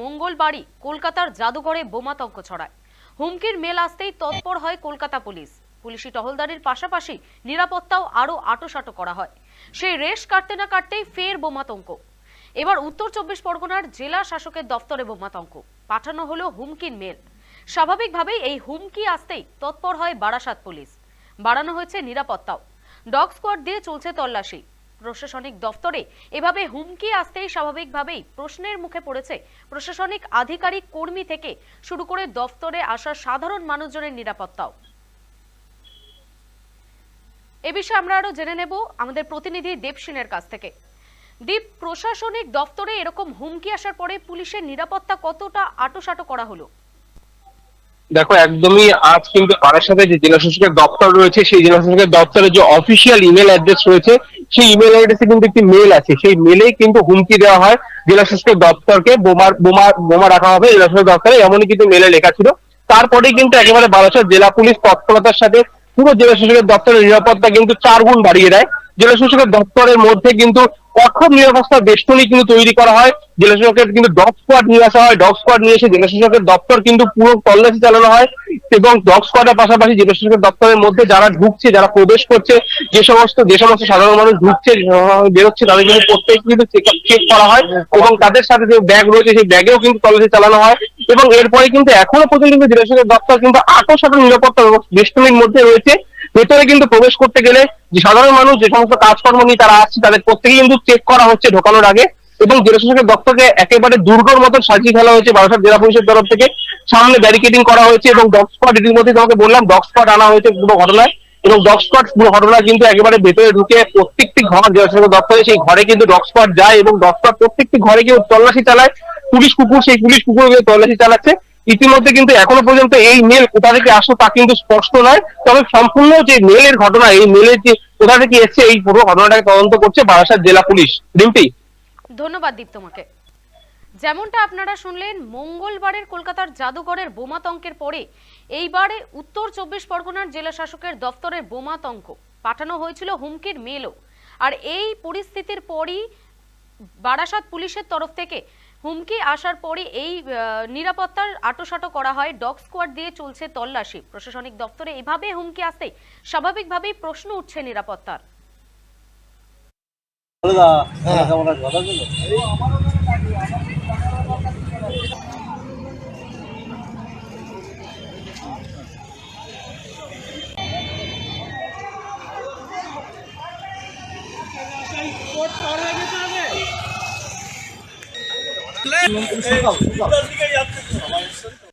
মঙ্গলবারই কলকাতার জাদুঘরে বোমাতঙ্ক ছড়ায়। হুমকির মেল আসতেই তৎপর হয় কলকাতা পুলিশ। পুলিশি টহলদারির পাশাপাশি নিরাপত্তাও আরও আটোসাটো করা হয়। সেই রেশ কাটতে না কাটতেই ফের বোমাতঙ্ক এবার উত্তর চব্বিশ পরগনার জেলা শাসকের দফতরে বোমাতঙ্ক পাঠানো হলো হুমকির মেল। স্বাভাবিকভাবেই এই হুমকি আসতেই তৎপর হয় বারাসাত পুলিশ। বাড়ানো হয়েছে নিরাপত্তাও। ডগ স্কোয়াড দিয়ে চলছে তল্লাশি। প্রশাসনিক দফতরে। এভাবে হুমকি আসতেই স্বাভাবিকভাবেই প্রশ্নের মুখে পড়েছে প্রশাসনিক আধিকারিক কর্মী থেকে শুরু করে দফতরে আসা সাধারণ মানুষজনের নিরাপত্তাও। এ বিষয়ে আমরা আরও জেনে নেব আমাদের প্রতিনিধি দেব দেবসিনের কাছ থেকে। দীপ, প্রশাসনিক দফতরে এরকম হুমকি আসার পরে পুলিশের নিরাপত্তা কতটা আটোসাটো করা হলো? দেখো, একদমই আজ কিন্তু পাড়ার সাথে যে জেলা শাসকের দপ্তর রয়েছে, সেই জেলা শাসকের দপ্তরের যে অফিসিয়াল ইমেল অ্যাড্রেস রয়েছে, সেই ইমেল অ্যাড্রেসে কিন্তু একটি মেল আছে। সেই মেলেই কিন্তু হুমকি দেওয়া হয় জেলা শাসকের দপ্তরকে বোমার বোমা বোমা রাখা হবে জেলা শাসকের দপ্তরে, এমনই কিন্তু মেলে লেখা ছিল। তারপরেই কিন্তু একেবারে বারাসাত জেলা পুলিশ তৎপরতার সাথে পুরো জেলা শাসকের দপ্তরের নিরাপত্তা কিন্তু চার গুণ বাড়িয়ে দেয়। জেলা শাসকের দপ্তরের মধ্যে কিন্তু কঠোর নিরাপত্তা বেষ্টনী কিন্তু তৈরি করা হয়। জেলা শাসকের কিন্তু ডগ স্কোয়াড নিয়ে আসা হয়। ডগ স্কোয়াড নিয়ে এসে জেলা শাসকের দপ্তর কিন্তু পুরো তল্লাশি চালানো হয় এবং ডগ স্কোয়াডের পাশাপাশি জেলা শাসকের দপ্তরের মধ্যে যারা ঢুকছে, যারা প্রবেশ করছে, যে সমস্ত যে সমস্ত সাধারণ মানুষ ঢুকছে বেরোচ্ছে, তাদের কিন্তু প্রত্যেক কিন্তু চেক করা হয় এবং তাদের সাথে যে ব্যাগ রয়েছে, সেই ব্যাগেও কিন্তু তল্লাশি চালানো হয় এবং এরপরে কিন্তু এখনও পর্যন্ত কিন্তু জেলা শাসকের দপ্তর কিন্তু আটক শত নিরাপত্তা বেষ্টনীর মধ্যে রয়েছে। ভেতরে কিন্তু প্রবেশ করতে গেলে যে সাধারণ মানুষ যে সমস্ত কাজকর্ম নিয়ে তারা আসছে, তাদের প্রত্যেকেই কিন্তু চেক করা হচ্ছে ঢোকানোর আগে এবং জেলা শাসকের দপ্তরকে একেবারে দুর্গর মতন সাজিয়ে ফেলা হয়েছে বারাসাত জেলা পুলিশের তরফ থেকে। সামনে ব্যারিকেডিং করা হয়েছে এবং ডগ স্কোয়াড ইতিমধ্যে তোমাকে বললাম ডগ স্কোয়াড আনা হয়েছে পুরো ঘটনায় এবং ডগ স্কোয়াড পুরো ঘটনা কিন্তু একেবারে ভেতরে ঢুকে প্রত্যেকটি ঘর জেলা শাসকের দপ্তরে সেই ঘরে কিন্তু ডগ স্কোয়াড যায় এবং ডগ স্কোয়াড প্রত্যেকটি ঘরে কেউ তল্লাশি চালায়। পুলিশ কুকুর, সেই পুলিশ কুকুর তল্লাশি চালাচ্ছে। ইতিমধ্যে কিন্তু এখনও পর্যন্ত এই মেল কোথা থেকে আসলো তা কিন্তু স্পষ্ট নয়। তবে সম্পূর্ণ যে মেলের ঘটনা, এই মেলের যে কোথা থেকে এসছে, এই পুরো ঘটনাটাকে তদন্ত করছে বারাসাত জেলা পুলিশ। রিম্পি ধন্যবাদ দীপ তোমাকে। যেমনটা আপনারা শুনলেন, মঙ্গলবারের কলকাতার জাদুঘরের বোমাতঙ্কের পরে এইবারে উত্তর চব্বিশ পরগনার জেলা শাসকের দফতরের বোমাতঙ্ক পাঠানো হয়েছিল হুমকির মেলও আর এই পরিস্থিতির পরই বারাসাত পুলিশের তরফ থেকে হুমকি আসার পরই এই নিরাপত্তার আটোসাটো করা হয়। ডগ স্কোয়াড দিয়ে চলছে তল্লাশি। প্রশাসনিক দপ্তরে এভাবে হুমকি আসতে স্বাভাবিকভাবেই প্রশ্ন উঠছে নিরাপত্তার। বলে Lan! Şunu kal, şunu kal.